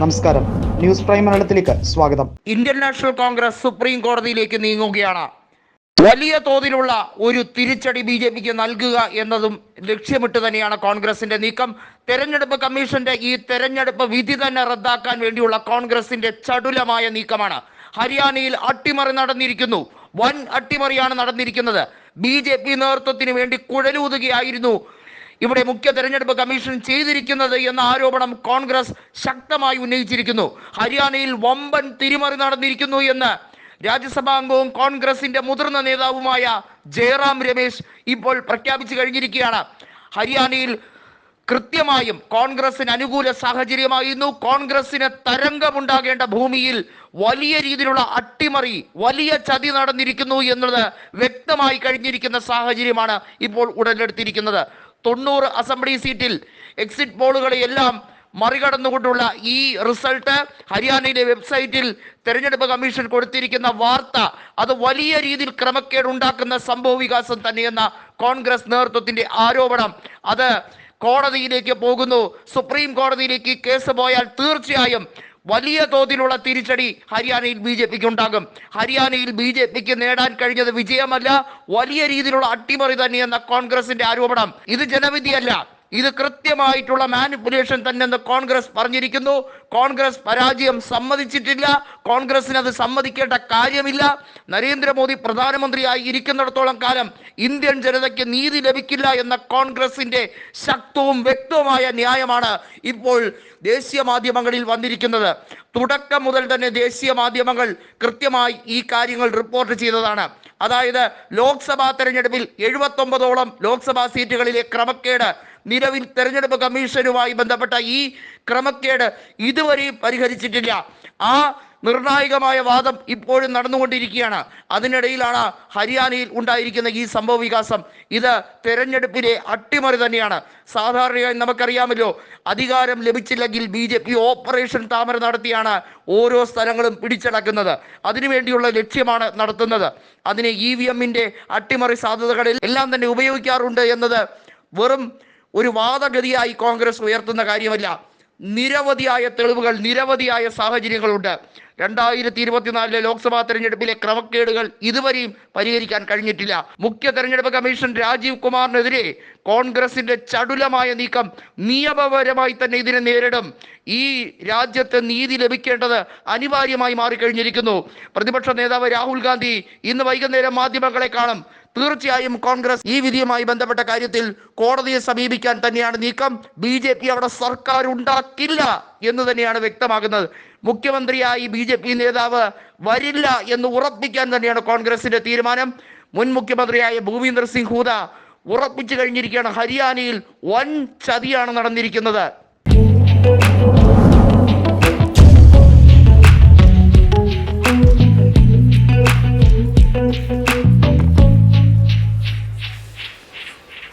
നമസ്കാരം. News prime മലയാളത്തിലേക്ക് സ്വാഗതം. ഇന്ത്യൻ നാഷണൽ കോൺഗ്രസ് സുപ്രീം കോടതിയിലേക്ക് നീങ്ങുകയാണ്. വലിയ തോതിലുള്ള ഒരു തിരിച്ചടി ബി ജെ പിക്ക് നൽകുക എന്നതും ലക്ഷ്യമിട്ട് തന്നെയാണ് കോൺഗ്രസിന്റെ നീക്കം. തെരഞ്ഞെടുപ്പ് കമ്മീഷന്റെ ഈ തെരഞ്ഞെടുപ്പ് വിധി തന്നെ റദ്ദാക്കാൻ വേണ്ടിയുള്ള കോൺഗ്രസിന്റെ ചടുലമായ നീക്കമാണ്. ഹരിയാനയിൽ അട്ടിമറി നടന്നിരിക്കുന്നു. വൻ അട്ടിമറിയാണ് നടന്നിരിക്കുന്നത്. ബി ജെ പി നേതൃത്വത്തിന് വേണ്ടി കുഴലൂതുകയായിരുന്നു ഇവിടെ മുഖ്യ തെരഞ്ഞെടുപ്പ് കമ്മീഷൻ ചെയ്തിരിക്കുന്നത് എന്ന ആരോപണം കോൺഗ്രസ് ശക്തമായി ഉന്നയിച്ചിരിക്കുന്നു. ഹരിയാനയിൽ വമ്പൻ തിരിമറി നടന്നിരിക്കുന്നു എന്ന് രാജ്യസഭാ അംഗവും കോൺഗ്രസിന്റെ മുതിർന്ന നേതാവുമായ ജയറാം രമേശ് ഇപ്പോൾ പ്രഖ്യാപിച്ചു കഴിഞ്ഞിരിക്കുകയാണ്. ഹരിയാനയിൽ കൃത്യമായും കോൺഗ്രസിന് അനുകൂല സാഹചര്യമായിരുന്നു. കോൺഗ്രസിന് തരംഗമുണ്ടാകേണ്ട ഭൂമിയിൽ വലിയ രീതിയിലുള്ള അട്ടിമറി വലിയ ചതി നടന്നിരിക്കുന്നു എന്നുള്ളത് വ്യക്തമായി കഴിഞ്ഞിരിക്കുന്ന സാഹചര്യമാണ് ഇപ്പോൾ ഉടലെടുത്തിരിക്കുന്നത്. തൊണ്ണൂറ് അസംബ്ലി സീറ്റിൽ എക്സിറ്റ് പോളുകളെയെല്ലാം മറികടന്നുകൊണ്ടുള്ള ഈ റിസൾട്ട് ഹരിയാനയിലെ വെബ്സൈറ്റിൽ തെരഞ്ഞെടുപ്പ് കമ്മീഷൻ കൊടുത്തിരിക്കുന്ന വാർത്ത അത് വലിയ രീതിയിൽ ക്രമക്കേട് ഉണ്ടാക്കുന്ന സംഭവ വികാസം തന്നെയെന്ന കോൺഗ്രസ് നേതൃത്വത്തിന്റെ ആരോപണം. അത് കോടതിയിലേക്ക് പോകുന്നു. സുപ്രീം കോടതിയിലേക്ക് കേസ് പോയാൽ തീർച്ചയായും വലിയ തോതിലുള്ള തിരിച്ചടി ഹരിയാനയിൽ ബി ജെ പിക്ക് ഉണ്ടാകും. ഹരിയാനയിൽ ബി ജെ പിക്ക് നേടാൻ കഴിഞ്ഞത് വിജയമല്ല വലിയ രീതിയിലുള്ള അട്ടിമറി തന്നെയെന്ന കോൺഗ്രസിന്റെ ആരോപണം. ഇത് ജനവിധിയല്ല. ഇത് കൃത്യമായിട്ടുള്ള മാനിപ്പുലേഷൻ തന്നെയെന്ന് കോൺഗ്രസ് പറഞ്ഞിരിക്കുന്നു. കോൺഗ്രസ് പരാജയം സമ്മതിച്ചിട്ടില്ല. കോൺഗ്രസിന് അത് സമ്മതിക്കേണ്ട കാര്യമില്ല. നരേന്ദ്രമോദി പ്രധാനമന്ത്രിയായി ഇരിക്കുന്നിടത്തോളം കാലം ഇന്ത്യൻ ജനതയ്ക്ക് നീതി ലഭിക്കില്ല എന്ന കോൺഗ്രസിന്റെ ശക്തവും വ്യക്തവുമായ ന്യായമാണ് ഇപ്പോൾ ദേശീയ മാധ്യമങ്ങളിൽ വന്നിരിക്കുന്നത്. തുടക്കം മുതൽ തന്നെ ദേശീയ മാധ്യമങ്ങൾ കൃത്യമായി ഈ കാര്യങ്ങൾ റിപ്പോർട്ട് ചെയ്തതാണ്. അതായത് ലോക്സഭാ തെരഞ്ഞെടുപ്പിൽ എഴുപത്തൊമ്പതോളം ലോക്സഭാ സീറ്റുകളിലെ ക്രമക്കേട് നിലവിൽ തെരഞ്ഞെടുപ്പ് കമ്മീഷനുമായി ബന്ധപ്പെട്ട ഈ ക്രമക്കേട് ഇതുവരെയും പരിഹരിച്ചിട്ടില്ല. ആ നിർണായകമായ വാദം ഇപ്പോഴും നടന്നുകൊണ്ടിരിക്കുകയാണ്. അതിനിടയിലാണ് ഹരിയാനയിൽ ഉണ്ടായിരിക്കുന്ന ഈ സംഭവ വികാസം. ഇത് തെരഞ്ഞെടുപ്പിലെ അട്ടിമറി തന്നെയാണ്. സാധാരണയായി നമുക്കറിയാമല്ലോ അധികാരം ലഭിച്ചില്ലെങ്കിൽ ബി ജെ പി ഓപ്പറേഷൻ താമര നടത്തിയാണ് ഓരോ സ്ഥലങ്ങളും പിടിച്ചടക്കുന്നത്. അതിനുവേണ്ടിയുള്ള ലക്ഷ്യമാണ് നടത്തുന്നത്. അതിന് ഇ വി എമ്മിന്റെ അട്ടിമറി സാധ്യതകളിൽ എല്ലാം തന്നെ ഉപയോഗിക്കാറുണ്ട് എന്നത് വെറും ഒരു വാദഗതിയായി കോൺഗ്രസ് ഉയർത്തുന്ന കാര്യമല്ല. നിരവധിയായ തെളിവുകൾ നിരവധിയായ സാഹചര്യങ്ങളുണ്ട്. രണ്ടായിരത്തി ഇരുപത്തിനാലിലെ ലോക്സഭാ തെരഞ്ഞെടുപ്പിലെ ക്രമക്കേടുകൾ ഇതുവരെയും പരിഹരിക്കാൻ കഴിഞ്ഞിട്ടില്ല. മുഖ്യ തെരഞ്ഞെടുപ്പ് കമ്മീഷൻ രാജീവ് കുമാറിനെതിരെ കോൺഗ്രസിന്റെ ചടുലമായ നീക്കം നിയമപരമായി തന്നെ ഇതിനെ നേരിടും. ഈ രാജ്യത്ത് നീതി ലഭിക്കേണ്ടത് അനിവാര്യമായി മാറിക്കഴിഞ്ഞിരിക്കുന്നു. പ്രതിപക്ഷ നേതാവ് രാഹുൽ ഗാന്ധി ഇന്ന് വൈകുന്നേരം മാധ്യമങ്ങളെ കാണും. തീർച്ചയായും കോൺഗ്രസ് ഈ വിധിയുമായി ബന്ധപ്പെട്ട കാര്യത്തിൽ കോടതിയെ സമീപിക്കാൻ തന്നെയാണ് നീക്കം. ബി ജെ പി അവിടെ സർക്കാർ ഉണ്ടാക്കില്ല എന്ന് തന്നെയാണ് വ്യക്തമാകുന്നത്. മുഖ്യമന്ത്രിയായി ബി ജെ പി നേതാവ് വരില്ല എന്ന് ഉറപ്പിക്കാൻ തന്നെയാണ് കോൺഗ്രസിന്റെ തീരുമാനം. മുൻ മുഖ്യമന്ത്രിയായ ഭൂപീന്ദർ സിംഗ് ഹൂദ ഉറപ്പിച്ചു കഴിഞ്ഞിരിക്കുകയാണ്. ഹരിയാനയിൽ വൻ ചതിയാണ് നടന്നിരിക്കുന്നത്.